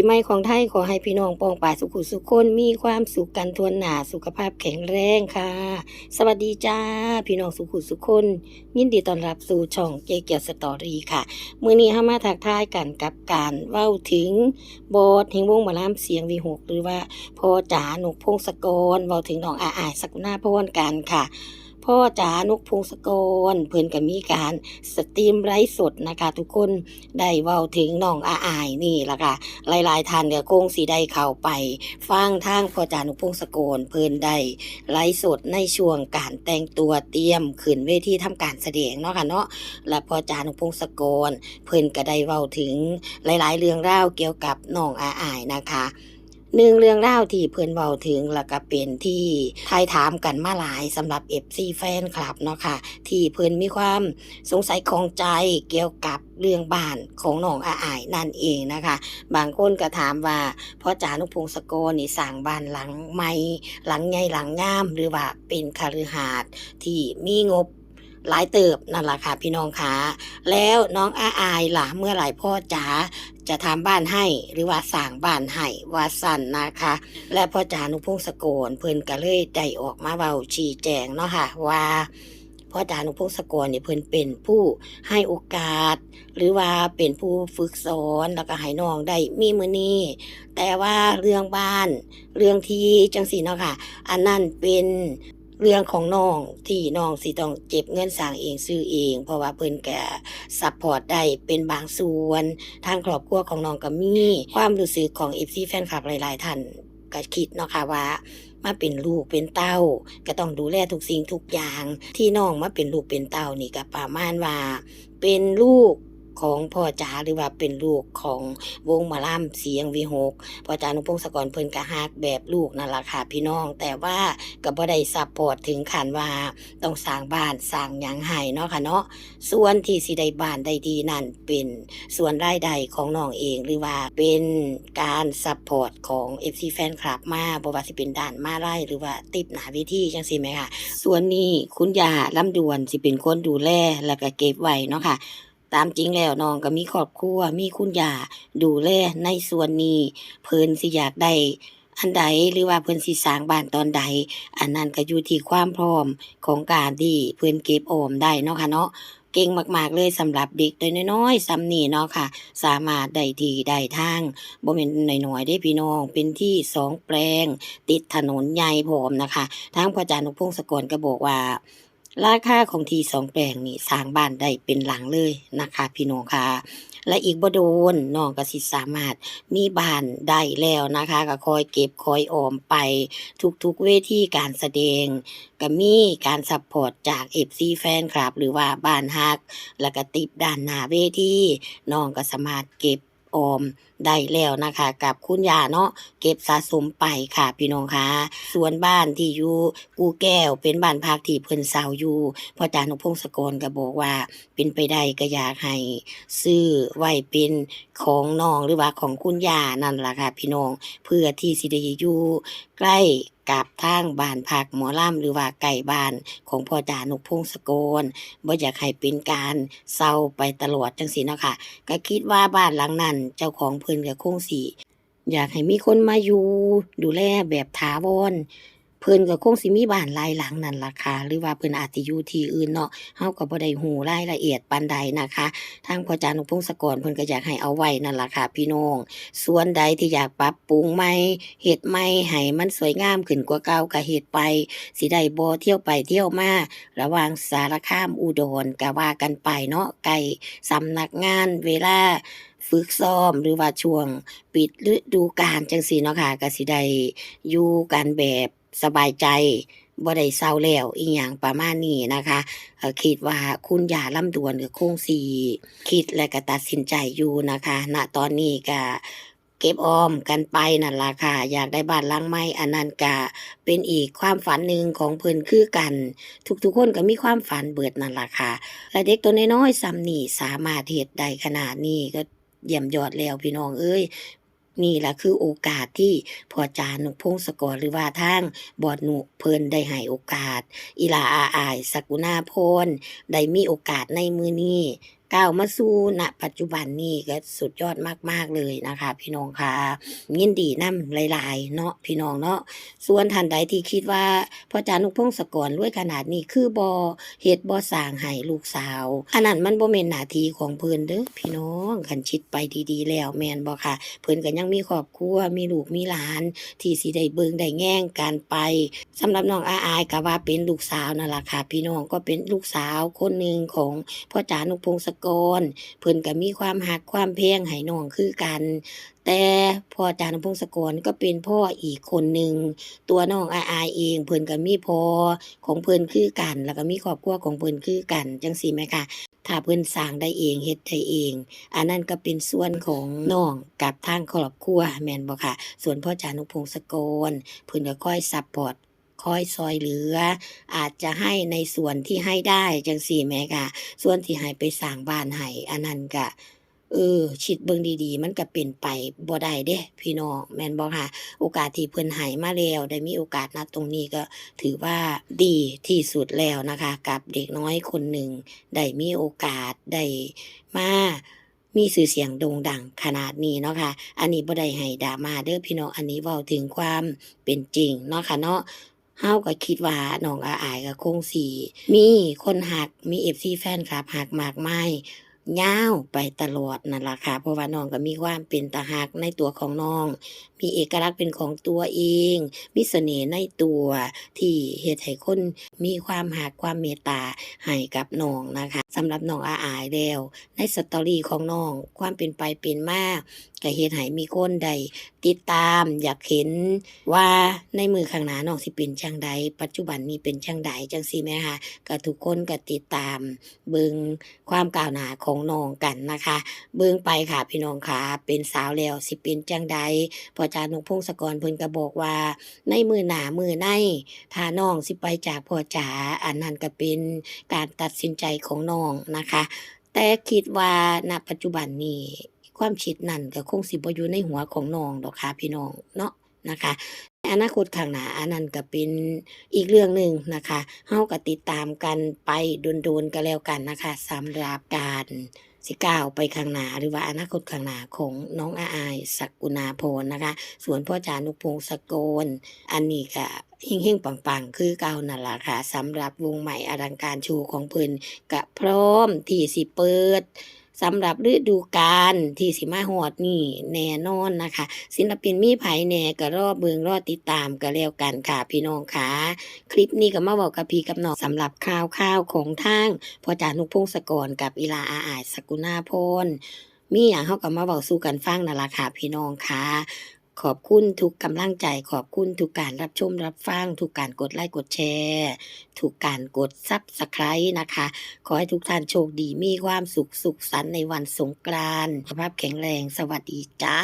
ปีใหม่ของไทยขอให้พี่น้องปองป่าสุขุสุขคนมีความสุขกันทวนหนาสุขภาพแข็งแรงค่ะ สวัสดีจ้า พี่น้องสุขุสุขคน ยินดีต้อนรับสู่ช่องเจเกียวสตอรี่ค่ะ มื้อนี้เฮามาทักทายกันกับการเว้าถึงบอสแห่งวงหมอลำเสียงวีหกหรือว่าพ่อจ๋าหนุกพงศกรเว้าถึงน้องอาอายสกุณาพรกันค่ะ พ่อจ๋านุกพงศกร เพิ่นก็มีการสตรีมไลฟ์สดนะคะ ทุกคนได้เว้าถึงน้องอาอายนี่ล่ะค่ะหลายๆท่านก็คงสิได้เข้าไป ฟังทางพ่อจานุพงศกร เพิ่นได้ไลฟ์สดในช่วงการแต่งตัวเตรียมขึ้นเวทีทำการแสดงเนาะค่ะเนาะและพ่อจานุพงศกร เพิ่นก็ได้เว้าถึงหลาย ๆ เรื่องราวเกี่ยวกับน้องอาอายนะคะ หนึ่งเรื่องราที่เพิ่อนเว้าถึงแล้วก็เป็นที่ทายถามกันมาหลายสำหรับ FC แฟนคลับเนาะค่ะ ที่เพิ่อนมีความสงสัยของใจเกี่ยวกับเรื่องบ้านของน้องอาอายนั่นเองนะคะ บางคนก็ถามว่าพ่อจานุพงศกรนี่สร้างบ้านหลังใหม่หลังใหญ่หลังงาม หรือว่าเป็นคฤหาสน์ที่มีงบ หลายเติบนั่นแหละค่ะพี่น้องคะแล้วน้องอาอายล่ะเมื่อไหร่พ่อจ๋าจะทำบ้านให้หรือว่าสร้างบ้านให้ว่าสั่นนะคะ และพ่อจ๋านุพงศกรเพิ่นก็เลยได้ออกมาเว้าชี้แจงเนาะค่ะว่าพ่อจ๋านุพงศกรเนี่ยเพิ่นเป็นผู้ให้โอกาส หรือว่าเป็นผู้ฝึกสอนแล้วก็ให้น้องได้มีมือนี้แต่ว่าเรื่องบ้าน เรื่องที่จังสีเนาะค่ะ อันนั้นเป็น เรื่องของน้องที่น้องสิต้องเก็บเงินสร้างเองซื้อเอง เพราะว่าเพิ่นก็ซัพพอร์ตได้เป็นบางส่วน ทางครอบครัวของน้องก็มีความรู้สึกของ FC แฟนคลับหลาย ๆ ท่านก็คิดเนาะค่ะว่ามาเป็นลูกเป็นเต้า ก็ต้องดูแลทุกสิ่งทุกอย่าง ที่น้องมาเป็นลูกเป็นเต้านี่ก็ประมาณว่า เป็นลูก ของพ่อจ๋าหรือว่าเป็นลูกของวงมาล่ำเสียงวีหกพ่อจ๋านุพงศกรเพิ่นก็ฮักแบบลูกนั่นแหละค่ะพี่น้อง แต่ว่าก็บ่ได้ซัพพอร์ตถึงขั้นว่าต้องสร้างบ้านสร้างหยังให้เนาะค่ะเนาะส่วนที่สิได้บ้านได้ดีนั่นเป็นส่วนรายได้ของน้องเองหรือว่าเป็นการซัพพอร์ตของ FC แฟนคลับมาบ่ว่าสิเป็นด้านมาไล่หรือว่าติดหนาเวทีจังซี่แหมค่ะ ส่วนนี้คุณยาลำดวนสิเป็นคนดูแลแล้วก็เก็บไว้เนาะค่ะ ตามจริงแล้วน้องก็มีครอบครัวมีคุณย่าดูแลในส่วนนี้ เพิ่นสิอยากได้อันใดหรือว่าเพิ่นสิสร้างบ้านตอนใด อันนั้นก็อยู่ที่ความพร้อมของการที่เพิ่นเก็บออมได้เนาะค่ะเนาะเก่งมากๆเลยสำหรับเด็กตัวน้อยๆซ้ำนี่เนาะค่ะ สามารถได้ที่ได้ทางบ่แม่นน้อยๆได้พี่น้อง เป็นที่สองแปลง ติดถนนใหญ่พร้อมนะคะ ทางพระอาจารย์นุพงศกรก็บอกว่า ราคาของทีสองแปลงนี่สร้างบ้านได้เป็นหลังเลยนะคะพี่น้องค่ะและอีกบ่โดนน้องก็สิสามารถมีบ้านได้แล้วนะคะก็คอยเก็บคอยออมไปทุกๆเวทีการแสดงก็มีการซัพพอร์ตจาก FC แฟนคลับ หรือว่าบ้านฮัก แล้วก็ติดด้านหน้าเวทีน้องก็สามารถเก็บออม ได้แล้วนะคะ กับคุณยาเนาะเก็บสะสมไปค่ะพี่น้องค่ะส่วนบ้านที่อยู่กูแก้วเป็นบ้านพักที่เพิ่นเซาอยู่พ่อจานุพงศกรก็บอกว่า เป็นไปได้ก็อยากให้ซื้อไว้เป็นของน้องหรือว่าของคุณยานั่นล่ะค่ะ พี่น้องเพื่อที่สิได้อยู่ใกล้กับทางบ้านพักหมอล่ำหรือว่าไก่บ้านของพ่อจานุพงศกรบ่อยากให้เป็นการเศร้าไปตลอดจังซี่เนาะค่ะก็คิดว่าบ้านหลังนั้นเจ้าของเพิ่นก็คงสิอยากให้มีคนมาอยู่ดูแลแบบถาวร เพิ่นก็คงสิมีบ้านหลายหลังนั่นล่ะค่ะหรือว่าเพิ่นอาจสิอยู่ที่อื่นเนาะเฮาก็บ่ได้ฮู้รายละเอียดปานใดนะคะ ทางพ่อจานุพงศกรเพิ่นก็อยากให้เอาไว้นั่นล่ะค่ะพี่น้อง ส่วนใดที่อยากปรับปรุงใหม่เฮ็ดใหม่ให้มันสวยงามขึ้นกว่าเก่าก็เฮ็ดไปสิได้บ่เที่ยวไปเที่ยวมาระหว่างสารคามอุดรก็ว่ากันไปเนาะไกลสำนักงานเวลาฝึกซ้อมหรือว่าช่วงปิดฤดูกาลจังซี่เนาะค่ะก็สิได้อยู่กันแบบ สบายใจบ่ได้เศร้าแล้วอีหยังประมาณนี้นะคะคิดว่าคุณยาลำดวนก็คงสิคิดและก็ตัดสินใจอยู่นะคะ ณตอนนี้ก็เก็บออมกันไปนั่นล่ะค่ะ อยากได้บ้านหลังใหม่อันนั้นก็เป็นอีกความฝันหนึ่งของเพิ่นคือกัน ทุกๆคนก็มีความฝันเบิดนั่นล่ะค่ะ และเด็กตัวน้อยๆซ้ำนี่สามารถเฮ็ดได้ขนาดนี้ก็เยี่ยมยอดแล้วพี่น้องเอ้ย นี่แหละคือโอกาสที่พ่อจานุพงศกรหรือว่าทางบอดหนุเพิ่นได้ให้โอกาส อีลาอาอายสกุณาพรได้มีโอกาสในมือนี้ ก้าวมาสู่ณปัจจุบันนี้ก็สุดยอดมาก ๆ เลยนะคะ พี่น้องค่ะยินดีนํหลาย ๆ เนาะพี่น้องเนาะส่วนท่านใดที่คิดว่าพ่อจานุพงศกรรวยขนาดนี้คือบ่เฮ็ดบ่สร้างให้ลูกสาว อันนั้นมันบ่แม่นหนาทีของเพิ่อนเด้อพี่น้องคันคิดไปดีๆ แล้วแมนบ่ค่ะ เพิ่อนก็ยังมีครอบครัวมีลูกมีหลาน ที่สิได้เบิงได้แง่งการไปสำหรับน้องอาอายก็ว่าเป็นลูกสาวนั่นแหละค่ะ พี่น้องก็เป็นลูกสาวคนหนึ่งของพ่อจานุพงศกร เพิ่นก็มีความหักความแพงให้น้องคือกัน แต่พ่อจานุพงศกรก็เป็นพ่ออีกคนหนึ่งตัวน้องอาอายเอง เพิ่นก็มีพ่อของเพิ่นคือกัน แล้วก็มีครอบครัวของเพิ่นคือกันจังซี่แหมค่ะถ้าเพิ่นสร้างได้เองเฮ็ดได้เอง อันนั้นก็เป็นส่วนของน้องกับทางครอบครัวแม่นบ่ค่ะ ส่วนพ่อจานุพงศกรเพิ่นก็ค่อยซัปพอร์ต คอยซอยเหลือ อาจจะให้ในส่วนที่ให้ได้จังซี่แมค่ะส่วนที่ให้ไปสร้างบ้านให้อันนั้นก็เออคิดเบิ่งดีๆ มันก็เป็นไปบ่ได้เด้พี่น้องแม่นบ่ค่ะ โอกาสที่เพิ่นให้มาแล้ว ได้มีโอกาสณตรงนี้ก็ถือว่าดีที่สุดแล้วนะคะ กับเด็กน้อยคนหนึ่งได้มีโอกาสได้มามีชื่อเสียงโด่งดังขนาดนี้เนาะค่ะ อันนี้บ่ได้ให้ดราม่าเด้อพี่น้อง อันนี้เว้าถึงความเป็นจริงเนาะค่ะเนาะ เฮาก็คิดว่าน้องอาอายก็คงสิมีคนหักมี FC แฟนคลับหักมากมายยาวไปตลอดนั่นล่ะค่ะ เพราะว่าน้องก็มีความเป็นตาหักในตัวของน้อง มีเอกลักษณ์เป็นของตัวเอง มีเสน่ห์ในตัวที่เฮ็ดให้คนมีความหักความเมตตาให้กับน้องนะคะสำหรับน้องอาอายแล้วในสตอรี่ของน้องความเป็นไปเป็นมาก็เฮ็ดให้มีคนได้ติดตามอยากเห็นว่าในมือข้างหน้าน้องสิเป็นจังใด ปัจจุบันนี้เป็นจังใดจังซี่แหมคะก็ทุกคนก็ติดตามเบิงความก้าวหน้าของน้องกันนะคะ เบิงไปค่ะพี่น้องค่ะเป็นสาวแล้วสิเป็นจังใดพอจานุพงศกรเพิ่นก็บอกว่า ในมือหนามือในถ้าน้องสิไปจากพ่อจ๋าอันนั้นก็เป็นการตัดสินใจของน้องนะคะ แต่คิดว่าณปัจจุบันนี้ ความคิดนั้นก็คงสิบ่อยู่ในหัวของน้องดอกค่ะพี่น้องเนาะนะคะอนาคตข้างหน้าอันนั้นก็เป็นอีกเรื่องหนึ่งนะคะเฮาก็ติดตามกันไปโดนๆก็แล้วกันนะคะสำหรับการสิก้าวไปข้างหน้าหรือว่าอนาคตข้างหน้าของน้องอาอายสักุณาพรนะคะ ส่วนพ่อจานุพงศกรอันนี้ก็เฮงๆปังๆ คือเก่านั่นล่ะค่ะสำหรับวงใหม่อลังการชว์ของเพิ่นก็พร้อมที่สิเปิด สำหรับฤดูกาลที่สิมาฮอดนี่แน่นอนนะคะ ศิลปินมีไผแน่ก็รอเบิงรอติดตามก็แล้วกันค่ะพี่น้องค่ะคลิปนี้ก็มาบอกกับพี่กับน้องสำหรับข่าวข่าวของทางพ่อจานุพงศกรกับอีลาอาอาสกุณาพลมีอย่างเขาก็มาบอกสู้กันฟังนั่นละค่ะพี่น้องค่ะ ขอบคุณทุกกำลังใจ ขอบคุณทุกการรับชมรับฟัง ทุกการกดไลค์กดแชร์ทุกการกดซับสไครต์นะคะ ขอให้ทุกท่านโชคดีมีความสุขสุขสันต์ในวันสงกรานต์สุขภาพแข็งแรงสวัสดีจ้า